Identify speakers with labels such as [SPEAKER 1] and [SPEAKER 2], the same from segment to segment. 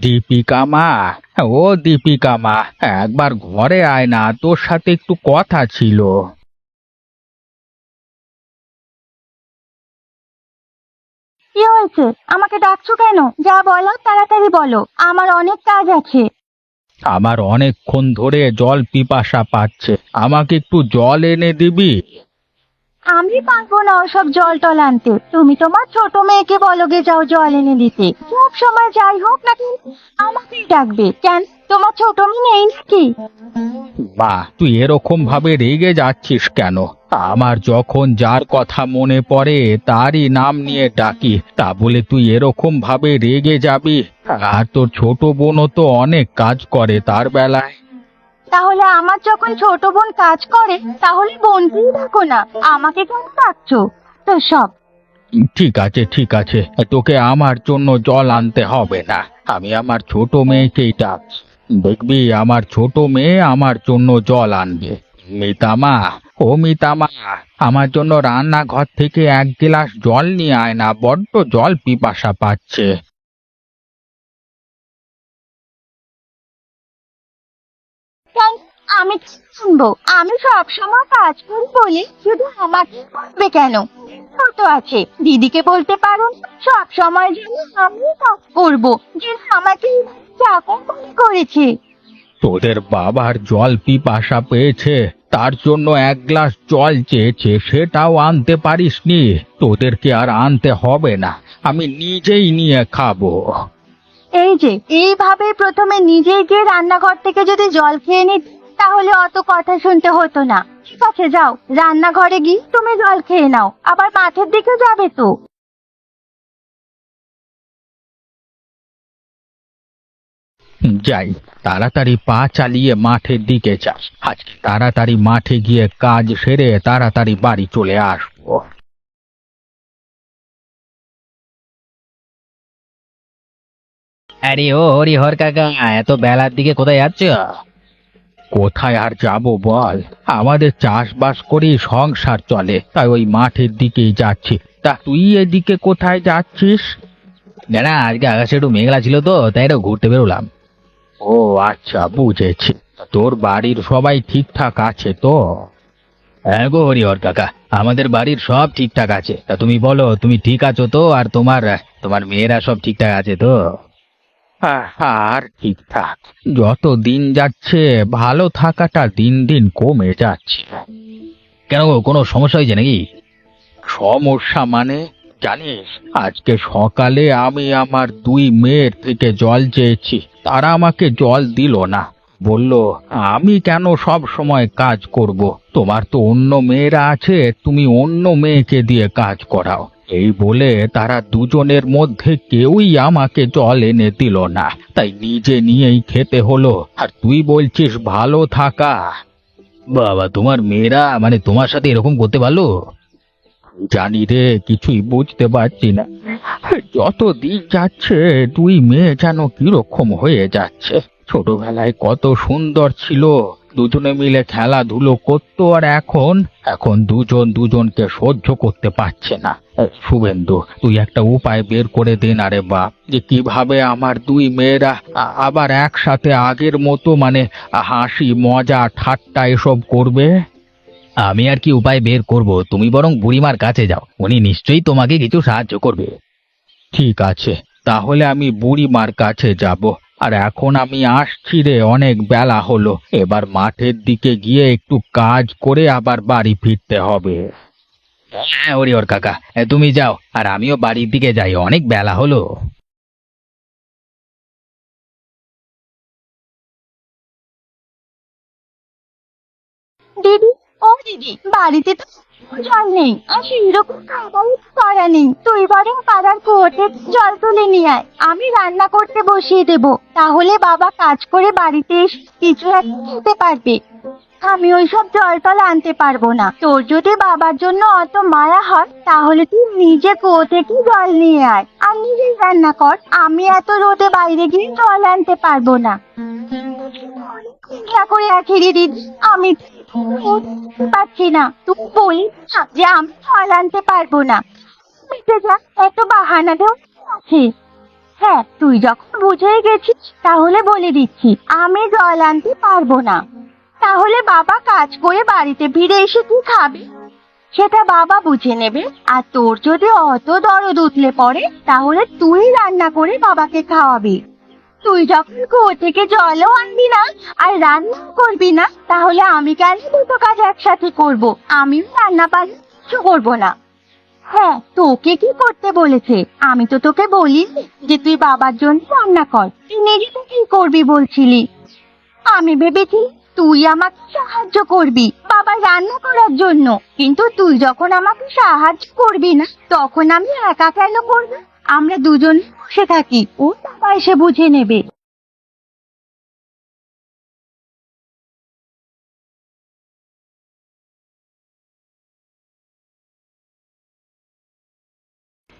[SPEAKER 1] দীপিকা মা ও দীপিকা মা একবার ঘরে আয় না তোর সাথে একটু কথা ছিল।
[SPEAKER 2] কি হয়েছে? আমাকে ডাকছো কেন? যা বলো তাড়াতাড়ি বলো। আমার অনেক কাজ আছে।
[SPEAKER 1] আমার অনেকক্ষণ ধরে জল পিপাসা পাচ্ছে। আমাকে একটু জল এনে দিবি?
[SPEAKER 2] আমি পারব না ওসব জল টল আনতে। তুমি তোমার ছোট মেয়েকে বলো গে, যাও জল এনে দিতে। সব সময় যাই হোক না কেন, আমাকেই ডাকবে। কেন, তোমার ছোট মেয়ে নেই নাকি?
[SPEAKER 1] মা তুই এরকম ভাবে রেগে যাচ্ছিস কেন? আমার যখন যার কথা মনে পড়ে, তারই নাম নিয়ে ডাকি। তা বলে তুই এরকম ভাবে রেগে যাবি? আর তোর ছোট বোনও তো অনেক কাজ করে তার বেলায়।
[SPEAKER 2] তাহলে আমার যখন ছোট বোন কাজ করে, তাহলে বোনকেই ডাকো না। আমাকে কেন ডাকছো? তো সব।
[SPEAKER 1] ঠিক আছে ঠিক আছে। তোকে আমার জন্য জল আনতে হবে না। আমি আমার ছোট মেয়েকেই ডাকছি দেখবি, আমার ছোট মেয়ে আমার জন্য জল আনবে। মিতামা, ও মিতামা, আমার জন্য রান্নাঘর থেকে এক গ্লাস জল নিয়ে আয় না, বড্ড জল পিপাসা পাচ্ছে।
[SPEAKER 2] কেন আমি শুনব? আমি সব সময় কাজ করি বলি শুধু আমাকে করবে কেন? কত আছে। দিদিকে বলতে পারো সব সময় জন্য আমি কাজ করব। যে আমাকে চাকর করেছে।
[SPEAKER 1] তোদের বাবার জল পিপাসা পেয়েছে, তার জন্য এক গ্লাস জল চেয়েছে, সেটাও আনতে পারিসনি। তোদেরকে আর আনতে হবে না। আমি নিজেই নিয়ে খাব।
[SPEAKER 2] এই যে এইভাবে প্রথমে নিজেই গিয়ে রান্নাঘর থেকে যদি জল খেয়ে নিত, তাহলে অত কথা শুনতে হতো না। ঠিক আছে, যাও, রান্নাঘরে গিয়ে তুমি জল খেয়ে নাও, আবার মাঠের দিকে যাবে তো।
[SPEAKER 1] যাই, তাড়াতাড়ি পা চালিয়ে মাঠের দিকে যাস আজকে তাড়াতাড়ি মাঠে গিয়ে কাজ সেরে তাড়াতাড়ি বাড়ি চলে আসব
[SPEAKER 3] আরে ও হরিহর কাকা এত বেলার দিকে কোথায় যাচ্ছ?
[SPEAKER 1] কোথায় আর যাব বল? আমাদের চাষবাস করেই সংসার চলে তাই ওই মাঠের দিকেই যাচ্ছি। তা তুই এদিকে কোথায় যাচ্ছিস?
[SPEAKER 3] না আজকে আকাশে একটু মেঘলা ছিল তো তাই একটু ঘুরতে বেরোলাম।
[SPEAKER 1] ও আচ্ছা বুঝেছি। তোর বাড়ির সবাই ঠিকঠাক আছে তো?
[SPEAKER 3] হ্যাঁ গো হরিহর কাকা আমাদের বাড়ির সব ঠিকঠাক আছে। তা তুমি বলো তুমি ঠিক আছো তো? আর তোমার তোমার মেয়েরা সব ঠিকঠাক আছে তো?
[SPEAKER 1] আর ঠিকঠাক। যত দিন যাচ্ছে ভালো থাকাটা দিন দিন কমে যাচ্ছে।
[SPEAKER 3] কেন গো কোনো সমস্যা হয়েছে নাকি?
[SPEAKER 1] সমস্যা মানে? জানিস আজকে সকালে আমি আমার দুই মেয়ের থেকে জল চেয়েছি। তারা আমাকে জল দিল না। বলল আমি কেন সব সময় কাজ করব? তোমার তো অন্য মেয়েরা আছে তুমি অন্য মেয়েকে দিয়ে কাজ করাও। এই বলে তারা দুজনের মধ্যে কেউই আমাকে জল এনে দিল না। তাই নিজে নিয়েই খেতে হলো। আর তুই বলছিস ভালো থাকা।
[SPEAKER 3] বাবা, তোমার মেয়েরা মানে তোমার সাথে এরকম করতে পারল?
[SPEAKER 1] জানি রে, কিছুই বুঝতে পারছি না। যত দিন যাচ্ছে, দুই মেয়ে যেন কীরকম হয়ে যাচ্ছে। ছোটবেলায় কত সুন্দর ছিল। দুজনে মিলে খেলাধুলো করতো আর এখন এখন দুজন দুজনকে সহ্য করতে পারছে না। শুভেন্দু, তুই একটা উপায় বের করে দে না রে যে কীভাবে আমার দুই মেয়েরা আবার একসাথে আগের মতো মানে হাসি, মজা, ঠাট্টা এসব করবে?
[SPEAKER 3] আমি আর কি উপায় বের করব? তুমি বরং বুড়িমার কাছে যাও, উনি নিশ্চয়ই তোমাকে কিছু সাহায্য করবে।
[SPEAKER 1] ঠিক আছে, তাহলে আমি বুড়িমার কাছে যাব। আর এখন আমি আসছি রে, অনেক বেলা হলো। এবার মাঠের দিকে গিয়ে একটু কাজ করে আবার বাড়ি ফিরতে হবে।
[SPEAKER 3] হ্যাঁ হরিহর কাকা তুমি যাও, আর আমিও বাড়ির দিকে যাই, অনেক বেলা হলো।
[SPEAKER 2] দিদি ও দিদি, বাড়িতে তো জল নেই। আর সেরকম খাবার করা নেই। তুই বরং পাড়ার কুয়োতে জল তুলে নিয়ে আয়। আমি রান্না করতে বসিয়ে দেব। তাহলে বাবা কাজ করে বাড়িতে এসে কিছু একটা খেতে পারবে। আমি ওইসব জল টল আনতে পারব না। তোর যদি বাবার জন্য অত মায়া হয়, তাহলে তুই নিজে কুয়ো থেকে জল নিয়ে আয়। আর নিজেই রান্না কর। আমি এত রোদে বাইরে গিয়ে জল আনতে পারব না। করে আছি দিদি। আমি পারছি না। তুমি বলি না যে আমি ফল আনতে পারব না। মিটে যা, এত বাহানা আছে? হ্যাঁ তুই যখন বুঝেই গেছিস, তাহলে বলে দিচ্ছি, আমি জল আনতে পারব না। তাহলে বাবা কাজ করে বাড়িতে ফিরে এসে কি খাবে? সেটা বাবা বুঝে নেবে। আর তোর যদি অত দরদ উতলে পড়ে, তাহলে তুই রান্না করে বাবাকে খাওয়াবি। তুই যখন কুয়ো থেকে জলও আনবি না আর রান্নাও করবি না, তাহলে আমি কেন দুটো কাজ একসাথে করব? আমিও রান্না পারি কিছু করব না। হ্যাঁ তোকে কি করতে বলেছে? আমি তো তোকে বলিনি যে তুই বাবার জন্য রান্না কর। তুই নিজে কি করবি বলছিলি? আমি ভেবেছি তুই আমাকে সাহায্য করবি বাবা রান্না করার জন্য। কিন্তু তুই যখন আমাকে সাহায্য করবি না, তখন আমি একা কেন করব? আমরা দুজন বসে থাকি, ও বাবা এসে বুঝে নেবে।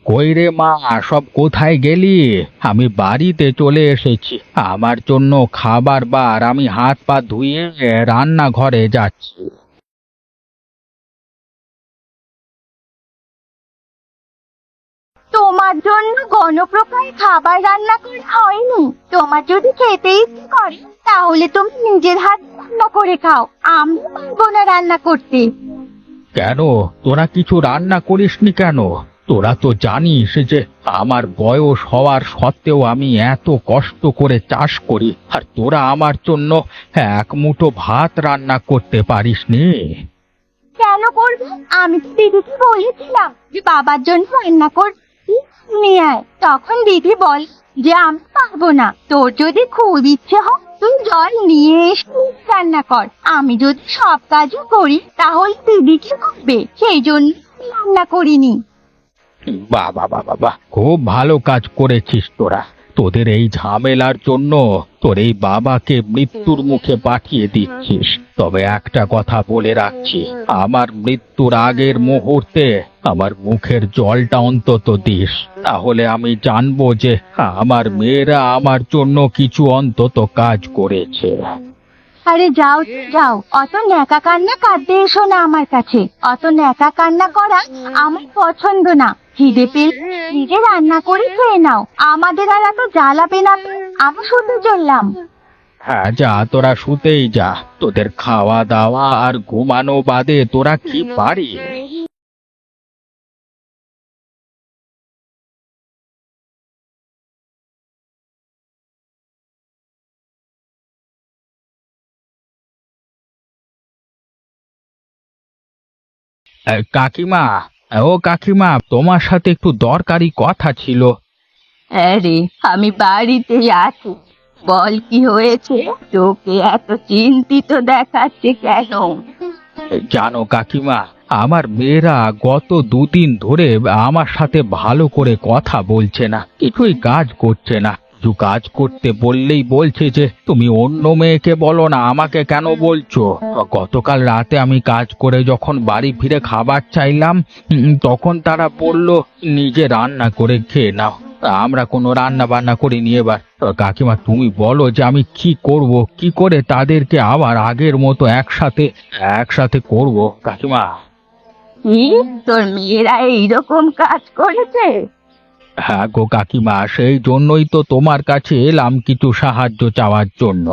[SPEAKER 1] কই রে মা, সব কোথায় গেলি? আমি বাড়িতে চলে এসেছি। আমার জন্য খাবার বার, আমি হাত পা ধুয়ে রান্নাঘরে যাচ্ছি।
[SPEAKER 2] তোমার জন্য গণপ্রকার খাবার রান্না করা হয়নি। তোমার যদি খেতে ইচ্ছে করে তাহলে তুমি নিজের হাত রান্না করে খাও। আমি পারব না রান্না করতে।
[SPEAKER 1] কেন? তোরা কিছু রান্না করিসনি কেন? তোরা তো জানিস যে আমার বয়স হওয়ার সত্ত্বেও আমি এত কষ্ট করে চাষ করি আর তোরা আমার জন্য এক মুঠো ভাত রান্না করতে পারিসনি।
[SPEAKER 2] কেন করবে? আমি তো দিদিকে বলেছিলাম যে বাবার জন্য রান্না করতে তখন দিদি বল যে আমি পারব না। তোর যদি খুব ইচ্ছে হোক তুই জল নিয়ে এসে রান্না কর। আমি যদি সব কাজও করি, তাহলে দিদি কি করবে? সেই জন্য রান্না করিনি।
[SPEAKER 1] বাবা বাবা বাহ। খুব ভালো কাজ করেছিস তোরা। তোদের এই ঝামেলার জন্য তোর এই বাবাকে মৃত্যুর মুখে পাঠিয়ে দিচ্ছিস। তবে একটা কথা বলে রাখছি, আমার মৃত্যুর আগের মুহূর্তে আমার মুখের জলটা অন্তত দিস। তাহলে আমি জানব যে আমার মেয়েরা আমার জন্য কিছু অন্তত কাজ করেছে।
[SPEAKER 2] আরে যাও যাও অত ন্যাকা কান্না কাঁদতে এসো না আমার কাছে। অত ন্যাকা কান্না করা আমার পছন্দ না। খিদে পেলে নিজে রান্না করে খেয়ে নাও। আমাদের আর এত জ্বালাবে না। আমি শুতে চললাম।
[SPEAKER 1] হ্যাঁ যা তোরা শুতেই যা। তোদের খাওয়া দাওয়া আর ঘুমানো বাদে তোরা কি পারিস? এ, কাকিমা ও কাকিমা তোমার সাথে একটু দরকারি কথা ছিল।
[SPEAKER 2] আরে আমি বাড়িতে আছি। বল কি হয়েছে? তোকে এত চিন্তিত দেখাচ্ছে কেন?
[SPEAKER 1] জানো কাকিমা আমার মেয়েরা গত দুদিন ধরে আমার সাথে ভালো করে কথা বলছে না কিছুই কাজ করছে না। কিছু কাজ করতে বললেই বলছে যে, তুমি অন্য মেয়েকে বলো না, আমাকে কেন বলছো? গতকাল রাতে আমি কাজ করে যখন বাড়ি ফিরে খাবার চাইলাম তখন তারা বলল, নিজে রান্না করে খেয়ে নাও। আমরা কোনো রান্না বান্না করিনি এবার। কাকিমা, তুমি বলো যে আমি কি করব, কি করে তাদেরকে আবার আগের মতো একসাথে একসাথে করব? কাকিমা।
[SPEAKER 2] তোর মেয়েরা এইরকম কাজ করেছে?
[SPEAKER 1] হ্যাঁ গো কাকিমা সেই জন্যই তো তোমার কাছে এলাম কিছু সাহায্য চাওয়ার জন্য।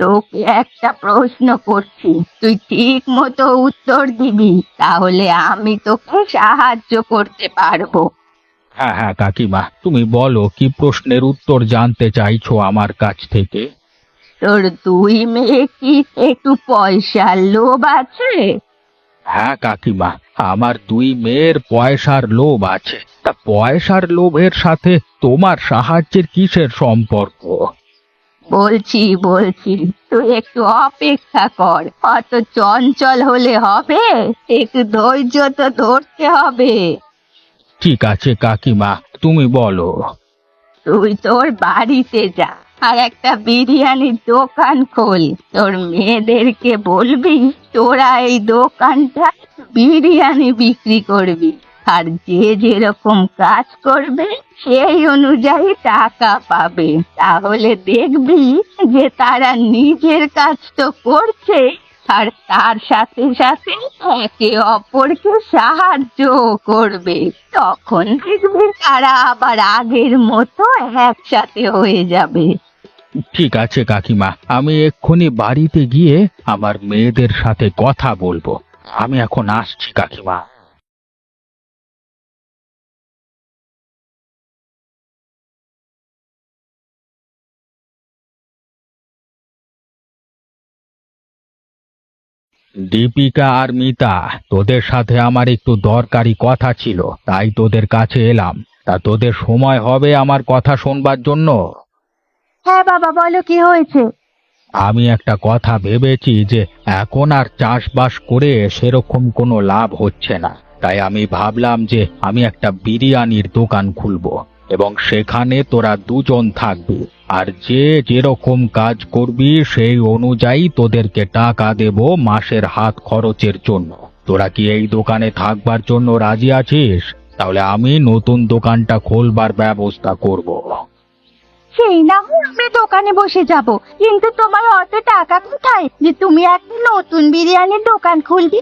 [SPEAKER 2] তোকে একটা প্রশ্ন করছি তুই ঠিক মতো উত্তর দিবি তাহলে আমি তোকে সাহায্য করতে পারব।
[SPEAKER 1] হ্যাঁ হ্যাঁ কাকিমা তুমি বলো কি প্রশ্নের উত্তর জানতে চাইছো আমার কাছ থেকে?
[SPEAKER 2] তোর দুই মেয়ে কি একটু পয়সার লোভ আছে?
[SPEAKER 1] হ্যাঁ কাকিমা আমার দুই মেয়ের পয়সার লোভ আছে। তা পয়সার লোভের সাথে তোমার সাহায্যের কিসের সম্পর্ক?
[SPEAKER 2] বলছি বলছি তুই একটু অপেক্ষা কর অত চঞ্চল হলে হবে একটু ধৈর্য তো ধরতে হবে।
[SPEAKER 1] ঠিক আছে কাকিমা তুমি বলো।
[SPEAKER 2] তুই তোর বাড়িতে যা আর একটা বিরিয়ানির দোকান খোল তোর মেয়েদেরকে বলবি তোরা এই দোকানটা বিরিয়ানি বিক্রি করবি। আর যে যেরকম কাজ করবে, সেই অনুযায়ী টাকা পাবে। তাহলে দেখবি যে তারা নিজের কাজ তো করছে, আর তার সাথে সাথে একে অপরকে সাহায্য করবে। তখন দেখবে তারা আবার আগের মতো একসাথে হয়ে যাবে।
[SPEAKER 1] ঠিক আছে কাকিমা, আমি এক্ষুনি বাড়িতে গিয়ে আমার মেয়েদের সাথে কথা বলব। আমি এখন আসছি কাকিমা। দীপিকা আর মিতা তোদের সাথে আমার একটু দরকারি কথা ছিল তাই তোদের কাছে এলাম। তা তোদের সময় হবে আমার কথা শোনবার জন্য?
[SPEAKER 2] হ্যাঁ বাবা বলো কি হয়েছে?
[SPEAKER 1] আমি একটা কথা ভেবেছি যে এখন আর চাষবাস করে সেরকম কোনো লাভ হচ্ছে না। তাই আমি ভাবলাম যে আমি একটা বিরিয়ানির দোকান খুলব এবং সেখানে তোরা দুজন থাকবি। আর যে যেরকম কাজ করবি সেই অনুযায়ী তোদেরকে টাকা দেব মাসের হাত খরচের জন্য। তোরা কি এই দোকানে থাকবার জন্য রাজি আছিস? তাহলে আমি নতুন দোকানটা খোলবার ব্যবস্থা করব।
[SPEAKER 2] সেই না হয় আমি দোকানে বসে যাব। কিন্তু তোমার অত টাকা কোথায় যে তুমি একটা নতুন বিরিয়ানির দোকান খুলবি?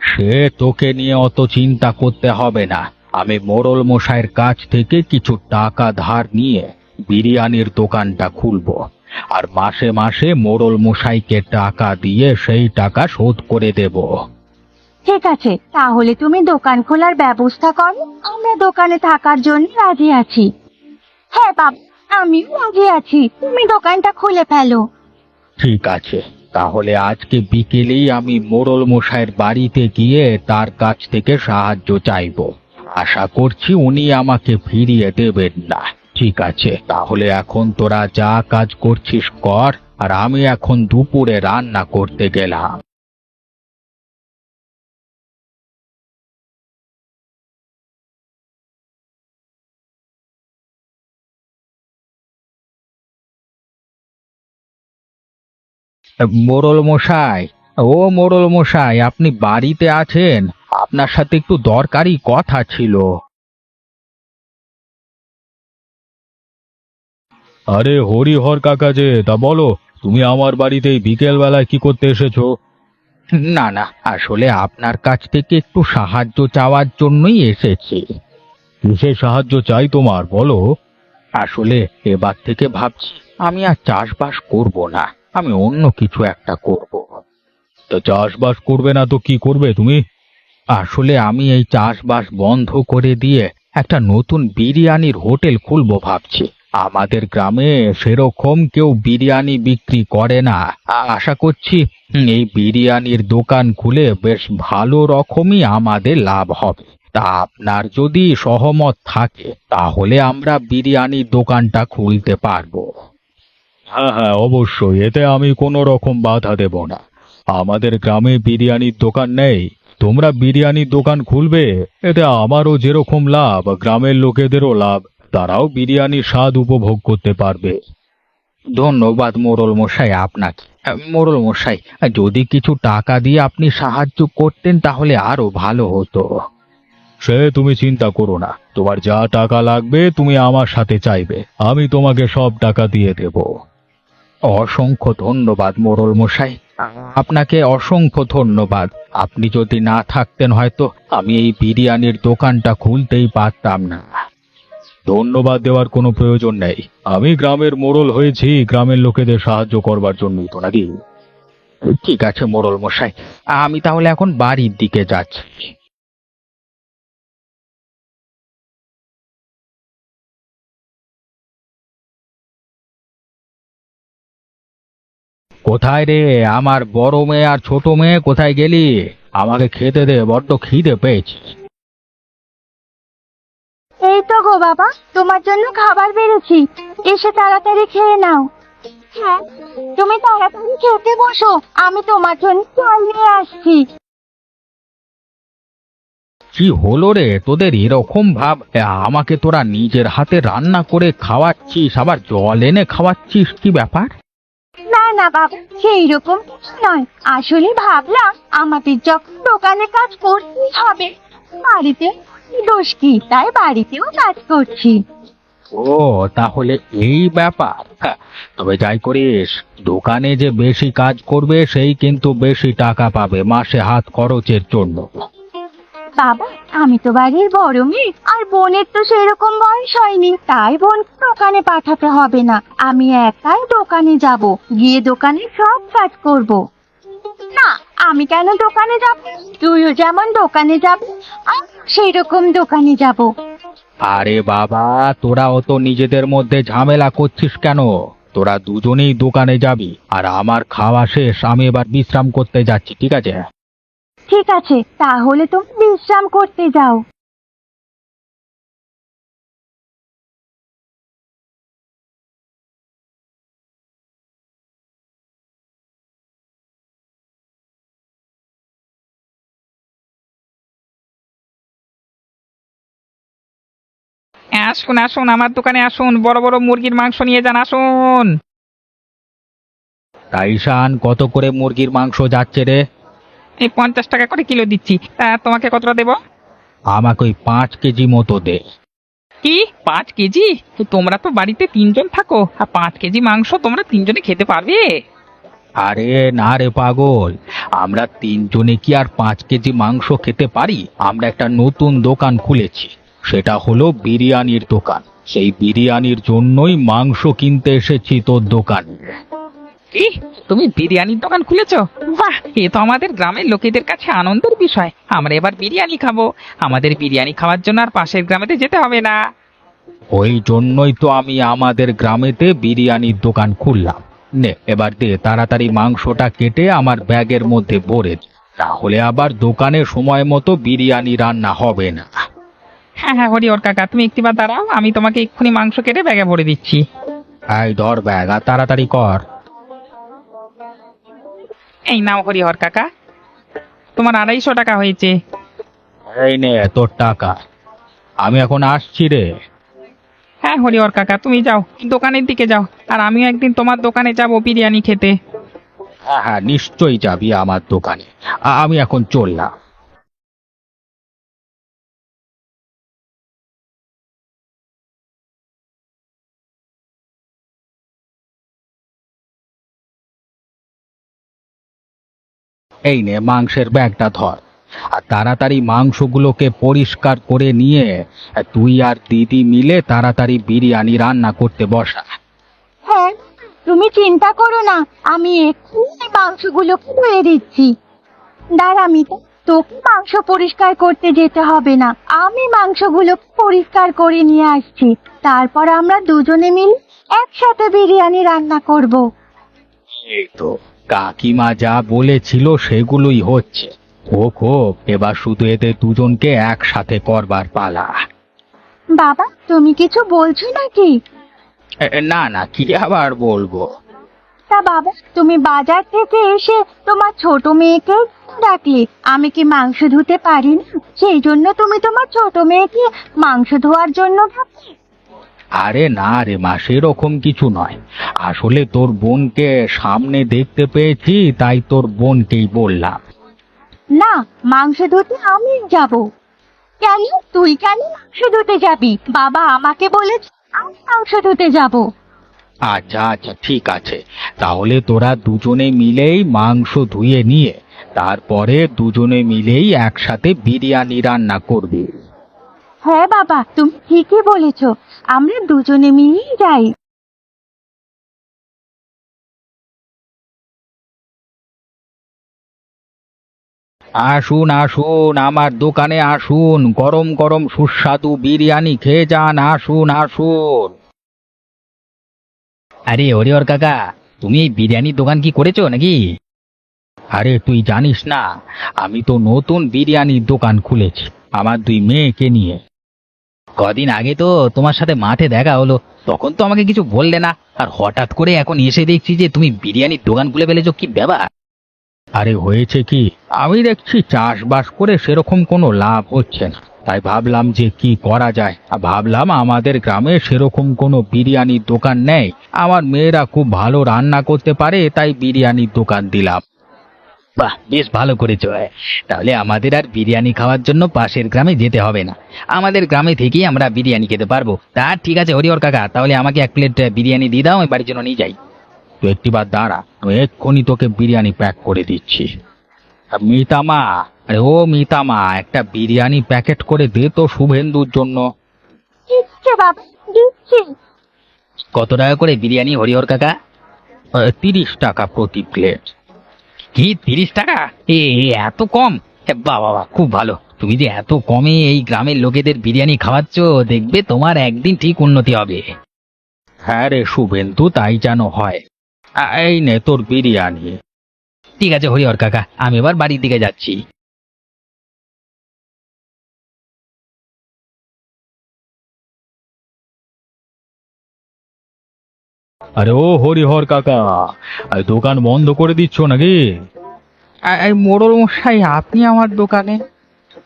[SPEAKER 1] সে তোকে নিয়ে অত চিন্তা করতে হবে না। আমি মোড়ল মশাইয়ের কাছ থেকে কিছু টাকা ধার নিয়ে বিরিয়ানির দোকানটা খুলবো। আর মাসে মাসে মোড়ল মশাইকে টাকা দিয়ে সেই টাকা শোধ করে দেব।
[SPEAKER 2] ঠিক আছে তাহলে তুমি দোকান খোলার ব্যবস্থা করো। আমরা দোকানে থাকার জন্য রাজি আছি। হ্যাঁ বাবা আমিও রাজি আছি। তুমি দোকানটা খুলে ফেলো।
[SPEAKER 1] ঠিক আছে তাহলে আজকে বিকেলেই আমি মোড়ল মশাইয়ের বাড়িতে গিয়ে তার কাছ থেকে সাহায্য চাইব। আশা করছি উনি আমাকে ফিরিয়ে দেবেন না। ঠিক আছে। তাহলে এখন তোরা যা কাজ করছিস কর, আর আমি এখন দুপুরে রান্না করতে গেলাম। মোড়ল মশাই, ও মোড়ল মশাই, আপনি বাড়িতে আছেন? আপনার সাথে একটু দরকারি কথা ছিল। আরে হরিহর কাকা যে তা বলো তুমি আমার বাড়িতে এই বিকেল বেলায় কি করতে এসেছ? না না আসলে আপনার কাছ থেকে একটু সাহায্য চাওয়ার জন্যই এসেছি। কিসের সাহায্য চাই তোমার বলো। আসলে এবার থেকে ভাবছি আমি আর চাষবাস করব না আমি অন্য কিছু একটা করব। তো চাষবাস করবে না তো কি করবে তুমি? আসলে আমি এই চাষবাস বন্ধ করে দিয়ে একটা নতুন বিরিয়ানির হোটেল খুলবো ভাবছি। আমাদের গ্রামে সেরকম কেউ বিরিয়ানি বিক্রি করে না। আশা করছি এই বিরিয়ানির দোকান খুলে বেশ ভালো রকমই আমাদের লাভ হবে। তা আপনার যদি সহমত থাকে, তাহলে আমরা বিরিয়ানির দোকানটা খুলতে পারব। হ্যাঁ হ্যাঁ অবশ্যই, এতে আমি কোনো রকম বাধা দেব না। আমাদের গ্রামে বিরিয়ানির দোকান নেই, তোমরা বিরিয়ানির দোকান খুলবে, এতে আমারও যেরকম লাভ, গ্রামের লোকেদেরও লাভ। তারাও বিরিয়ানির স্বাদ উপভোগ করতে পারবে। ধন্যবাদ মোরল মশাই আপনাকে। মোরল মশাই, যদি কিছু টাকা দিয়ে আপনি সাহায্য করতেন তাহলে আরও ভালো হতো। সে তুমি চিন্তা করো না। তোমার যা টাকা লাগবে তুমি আমার সাথে চাইবে। আমি তোমাকে সব টাকা দিয়ে দেব। অসংখ্য ধন্যবাদ মোরল মশাই। আপনাকে অসংখ্য ধন্যবাদ। আপনি যদি না থাকতেন হয়তো আমি এই বিরিয়ানির দোকানটা খুলতেই পারতাম না। ধন্যবাদ দেওয়ার কোনো প্রয়োজন নেই। আমি গ্রামের মোড়ল হয়েছি, গ্রামের লোকেদের সাহায্য করবার জন্যই তো নাকি? ঠিক আছে, মোড়ল মশাই, আমি তাহলে এখন বাড়ির দিকে যাচ্ছি। কোথায় রে? আমার বড় মেয়ে আর ছোট মেয়ে কোথায় গেলি? আমাকে খেতে দে, বড্ড খিদে পেয়েছি।
[SPEAKER 2] এই তো গো বাবা তোমার জন্য খাবার বেড়েছি। এসে তাড়াতাড়ি খেয়ে নাও। হ্যাঁ তুমি তাড়াতাড়ি খেতে বসো আমি তোমার জন্য জল নিয়ে আসছি।
[SPEAKER 1] কি হলো রে? তোদের এরকম ভাব আমাকে তোরা নিজের হাতে রান্না করে খাওয়াচ্ছিস আবার জল এনে খাওয়াচ্ছিস কি ব্যাপার?
[SPEAKER 2] না না বাবা সেই রকম কিছু নয়। আসলে ভাবলাম আমাদের যখন দোকানে কাজ করতেই হবে বাড়িতে দোষ কি? তাই বাড়িতেও কাজ করছি।
[SPEAKER 1] ও তাহলে এই ব্যাপার। হ্যাঁ, তবে যাই করিস দোকানে যে বেশি কাজ করবে সেই কিন্তু বেশি টাকা পাবে মাসে হাত খরচের জন্য।
[SPEAKER 2] বাবা আমি তো বাড়ির বড় মেয়ে আর বোনের তো সেরকম বয়স হয়নি। তাই বোন দোকানে পাঠাতে হবে না। আমি একাই দোকানে যাব গিয়ে দোকানে সব কাজ করব। না আমি কেন দোকানে যাব? তুইও যেমন দোকানে যাবি আর সেই রকম দোকানে যাব।
[SPEAKER 1] আরে বাবা তোরা অত নিজেদের মধ্যে ঝামেলা করছিস কেন? তোরা দুজনেই দোকানে যাবি আর আমার খাওয়া শেষ আমি এবার বিশ্রাম করতে যাচ্ছি ঠিক আছে?
[SPEAKER 2] ঠিক আছে তাহলে তুমি বিশ্রাম করতে যাও।
[SPEAKER 4] আসুন আসুন আমার দোকানে আসুন বড় বড় মুরগির মাংস নিয়ে যান আসুন।
[SPEAKER 1] তাইশান কত করে মুরগির মাংস যাচ্ছে রে?
[SPEAKER 4] এই পঞ্চাশ টাকা করে কিলো দিচ্ছি। তা তোমাকে কতটা দেবো?
[SPEAKER 1] আমাকে ওই পাঁচ কেজি মতো দে।
[SPEAKER 4] কি? পাঁচ কেজি? তো তোমরা তো বাড়িতে তিনজন থাকো আর পাঁচ কেজি মাংস তোমরা তিনজনে খেতে পারবে?
[SPEAKER 1] আরে না রে পাগল আমরা তিনজনে কি আর পাঁচ কেজি মাংস খেতে পারি? আমরা একটা নতুন দোকান খুলেছি। সেটা হলো বিরিয়ানির দোকান। সেই বিরিয়ানির জন্যই মাংস কিনতে এসেছি তোর দোকানে।
[SPEAKER 4] কি? তুমি বিরিয়ানির দোকান খুলেছো? বাহ এ তো আমাদের গ্রামের লোকেদের কাছে আনন্দের বিষয়। আমরা এবার বিরিয়ানি খাব। আমাদের বিরিয়ানি খাওয়ার জন্য আর পাশের গ্রামেতে যেতে হবে না।
[SPEAKER 1] ওই জন্যই তো আমি আমাদের গ্রামেতে বিরিয়ানির দোকান খুললাম। নে এবার দে তাড়াতাড়ি মাংসটা কেটে আমার ব্যাগের মধ্যে ভরে দে। তাহলে আবার দোকানে সময় মতো বিরিয়ানি রান্না হবে না।
[SPEAKER 4] হ্যাঁ হ্যাঁ হরি ওর কাকা তুমি একটিবার দাঁড়াও আমি তোমাকে এক্ষুনি মাংস কেটে ব্যাগে ভরে দিচ্ছি।
[SPEAKER 1] এই ধর ব্যাগ আর তাড়াতাড়ি কর।
[SPEAKER 4] এই নাও হরিহর কাকা তোমার আড়াইশো টাকা হয়েছে।
[SPEAKER 1] এই নে তোর টাকা। আমি এখন আসছি রে।
[SPEAKER 4] হ্যাঁ হরিহর কাকা তুমি যাও দোকানের দিকে যাও আর আমিও একদিন তোমার দোকানে যাব বিরিয়ানি খেতে।
[SPEAKER 1] হ্যাঁ হ্যাঁ নিশ্চয়ই যাবি আমার দোকানে। আ- আমি এখন চললাম। এই নে মাংসের ব্যাগটা ধর। আর তাড়াতাড়ি মাংসগুলোকে পরিষ্কার করে নিয়ে তুই আর দিদি মিলে তাড়াতাড়ি বিরিয়ানি রান্না করতে বসা।
[SPEAKER 2] হ্যাঁ তুমি চিন্তা করো না আমি এক্ষুনি মাংসগুলো ধুয়ে দিচ্ছি। দাঁড়া মিতা তোকে মাংস পরিষ্কার করতে যেতে হবে না। আমি মাংসগুলো পরিষ্কার করে নিয়ে আসছি। তারপর আমরা দুজনে মিলে একসাথে বিরিয়ানি রান্না করব।
[SPEAKER 1] এই তো। কাকিমা যা বলেছিল সেগুলোই হচ্ছে। ও খুব এবার শুধু এদের দুজনকে একসাথে করবার পালা।
[SPEAKER 2] বাবা তুমি কিছু বলছো নাকি?
[SPEAKER 1] এ, না না কি আবার বলব?
[SPEAKER 2] তা বাবা তুমি বাজার থেকে এসে তোমার ছোট মেয়েকে ডাকলে আমি কি মাংস ধুতে পারি না? সেই জন্য তুমি তোমার ছোট মেয়েকে মাংস ধোয়ার জন্য ডাকলে?
[SPEAKER 1] আরে না রে মা সেরকম কিছু নয়। আসলে তোর বোনকে সামনে দেখতে পেয়েছি তাই তোর বোনকেই বললাম।
[SPEAKER 2] না মাংস ধুতে আমি যাব। কেন? তুই কেন মাংস ধুতে যাবি? বাবা আমাকে বলেছে আমি মাংস ধুতে যাব।
[SPEAKER 1] আচ্ছা আচ্ছা ঠিক আছে। তাহলে তোরা দুজনে মিলেই মাংস ধুয়ে নিয়ে তারপরে দুজনে মিলেই একসাথে বিরিয়ানি রান্না করবি।
[SPEAKER 2] হ্যাঁ বাবা, তুমি ঠিকই বলেছ। আমরা দুজনে মিলেই যাই।
[SPEAKER 1] আসুন আসুন, আমার দোকানে আসুন। গরম গরম সুস্বাদু বিরিয়ানি খেয়ে যান। আসুন আসুন।
[SPEAKER 3] আরে ওরে ওর কাকা, তুমি এই বিরিয়ানির দোকান কি করেছ নাকি?
[SPEAKER 1] আরে তুই জানিস না, আমি তো নতুন বিরিয়ানির দোকান খুলেছি, আমার দুই মেয়েকে নিয়ে।
[SPEAKER 3] কদিন আগে তো তোমার সাথে মাঠে দেখা হলো। তখন তো আমাকে কিছু বললে না। আর হঠাৎ করে এখন এসে দেখছি যে তুমি বিরিয়ানির দোকান খুলে ফেলেছো। কি ব্যাপার?
[SPEAKER 1] আরে হয়েছে কি? আমি দেখছি চাষবাস করে সেরকম কোনো লাভ হচ্ছে না। তাই ভাবলাম যে কি করা যায়। আর ভাবলাম আমাদের গ্রামে সেরকম কোনো বিরিয়ানির দোকান নেই। আমার মেয়েরা খুব ভালো রান্না করতে পারে, তাই বিরিয়ানির দোকান দিলাম।
[SPEAKER 3] বাহ বেশ ভালো করেছ তাহলে আমাদের আর বিরিয়ানি খাওয়ার জন্য পাশের গ্রামে যেতে হবে না। আমাদের গ্রামে থেকেই আমরা বিরিয়ানি খেতে পারব। তা ঠিক আছে হরিহর কাকা তাহলে আমাকে এক প্লেট বিরিয়ানি দিয়ে দাও আমি বাড়ির জন্য নিয়ে যাই।
[SPEAKER 1] তুই একটিবার দাঁড়া আমি এক্ষুনি তোকে বিরিয়ানি প্যাক করে দিচ্ছি। আর মিতামা আরে ও মিতামা একটা বিরিয়ানি প্যাকেট করে দে তো শুভেন্দুর জন্য।
[SPEAKER 2] দিচ্ছে বাবা দিচ্ছি।
[SPEAKER 3] কত টাকা করে বিরিয়ানি হরিহর কাকা?
[SPEAKER 1] তিরিশ টাকা প্রতি প্লেট
[SPEAKER 3] কি তিরিশ টাকা? এ এত কম? বাহ বাহ বাহ, খুব ভালো। তুমি যে এত কমে এই গ্রামের লোকেদের বিরিয়ানি খাওয়াচ্ছ দেখবে তোমার একদিন ঠিক উন্নতি হবে।
[SPEAKER 1] হ্যাঁ রে শুভেন্দু তাই যেন হয়। এই নে তোর বিরিয়ানি।
[SPEAKER 3] ঠিক আছে হরিহর কাকা আমি এবার বাড়ির দিকে যাচ্ছি।
[SPEAKER 1] আরে ও হরিহর কাকা আর দোকান বন্ধ করে দিচ্ছ নাকি?
[SPEAKER 4] এই মোড়ল মশাই আপনি আমার দোকানে?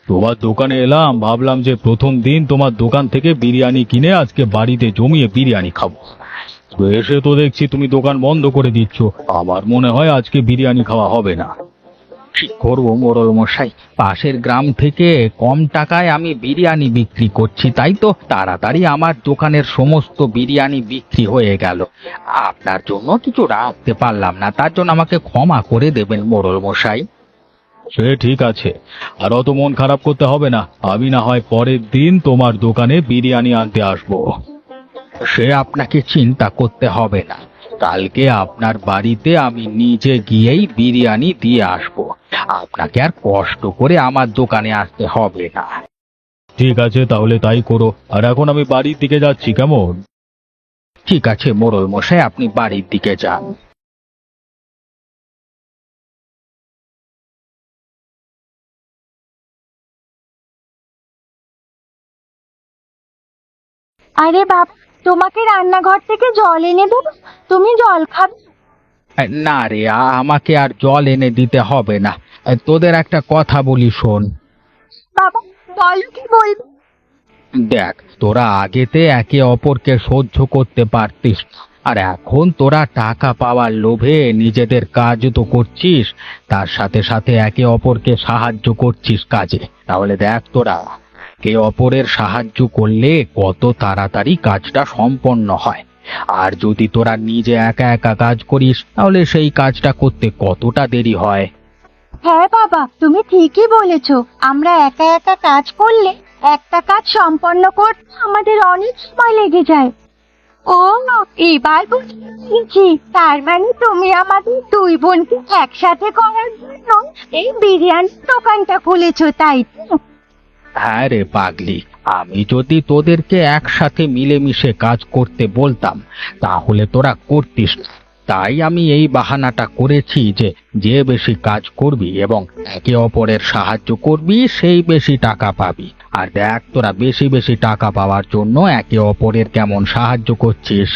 [SPEAKER 1] তোমার দোকানে এলাম ভাবলাম যে প্রথম দিন তোমার দোকান থেকে বিরিয়ানি কিনে আজকে বাড়িতে জমিয়ে বিরিয়ানি খাব। এসে তো দেখছি তুমি দোকান বন্ধ করে দিচ্ছ আমার মনে হয় আজকে বিরিয়ানি খাওয়া হবে না। কি করব মোড়ল মশাই পাশের গ্রাম থেকে কম টাকায় আমি বিরিয়ানি বিক্রি করছি তাই তো? তাড়াতাড়ি আমার দোকানের সমস্ত বিরিয়ানি বিক্রি হয়ে গেল। আপনার জন্য কিছু রাখতে পারলাম না তার জন্য আমাকে ক্ষমা করে দেবেন মোড়ল মশাই সে ঠিক আছে আর অত মন খারাপ করতে হবে না। আমি না হয় পরের দিন তোমার দোকানে বিরিয়ানি আনতে আসব। সে আপনাকে চিন্তা করতে হবে না। কালকে আপনার বাড়িতে আমি নিজে গিয়েই বিরিয়ানি দিয়ে আসব। আপনাকে আর কষ্ট করে আমার দোকানে আসতে হবে না। ঠিক আছে তাহলে তাই করো। আর এখন আমি বাড়ির দিকে যাচ্ছি কেমন? ঠিক আছে মোড়ল মশাই আপনি বাড়ির দিকে যান।
[SPEAKER 2] আরে বাবা তোমাকে রান্নাঘর থেকে জল এনে দেবো? তুমি জল খাবে?
[SPEAKER 1] না রে আমাকে আর জল এনে দিতে হবে না। তোদের একটা কথা বলি শোন।
[SPEAKER 2] বাবা বলো কি বলব?
[SPEAKER 1] দেখ তোরা আগেতে একে অপরকে সহ্য করতে পারতিস। আর এখন তোরা টাকা পাওয়ার লোভে নিজেদের কাজ তো করছিস তার সাথে সাথে একে অপরকে সাহায্য করছিস কাজে। তাহলে দেখ তোরা। একে অপরের সাহায্য করলে কত তাড়াতাড়ি কাজটা সম্পন্ন হয়। আর যদি তোরা নিজে একা একা কাজ করিস, তাহলে সেই কাজটা করতে কতটা দেরি হয়?
[SPEAKER 2] হ্যাঁ বাবা, তুমি ঠিকই বলেছ। আমরা একা একা কাজ করলে একটা কাজ সম্পন্ন করতে আমাদের অনেক সময় লেগে যায়। ও এবার বুঝতে তার মানে তুমি আমাদের দুই বোনকে একসাথে করার জন্য এই বিরিয়ানির দোকানটা খুলেছো, তাই তো?
[SPEAKER 1] হ্যাঁ রে পাগলি, আমি যদি তোদেরকে একসাথে মিলেমিশে কাজ করতে বলতাম, তাহলে তোরা করতিস না। তাই আমি এই বাহানাটা করেছি যে যে বেশি কাজ করবি এবং একে অপরের সাহায্য করবি, সেই বেশি টাকা পাবি। আর দেখ তোরা বেশি বেশি টাকা পাওয়ার জন্য একে অপরের কেমন সাহায্য করছিস।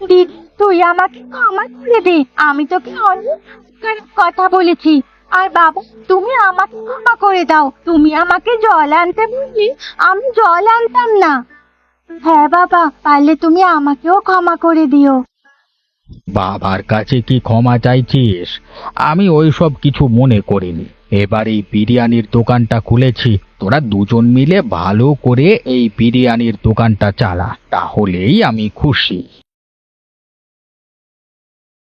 [SPEAKER 2] দিদি, তুই আমাকে ক্ষমা করে দে। আমি তোকে অনেক কথা বলেছি। আর বাবা, তুমি আমাকে ক্ষমা করে দাও। তুমি আমাকে জল আনতে বললি আমি জল আনতাম না। হ্যাঁ বাবা, পারলে তুমি আমাকেও ক্ষমা করে দিও।
[SPEAKER 1] বাবার কাছে কি ক্ষমা চাইছিস? আমি ওইসব কিছু মনে করিনি। এবার এই বিরিয়ানির দোকানটা খুলেছি। তোরা দুজন মিলে ভালো করে এই বিরিয়ানির দোকানটা চালা, তাহলেই আমি খুশি।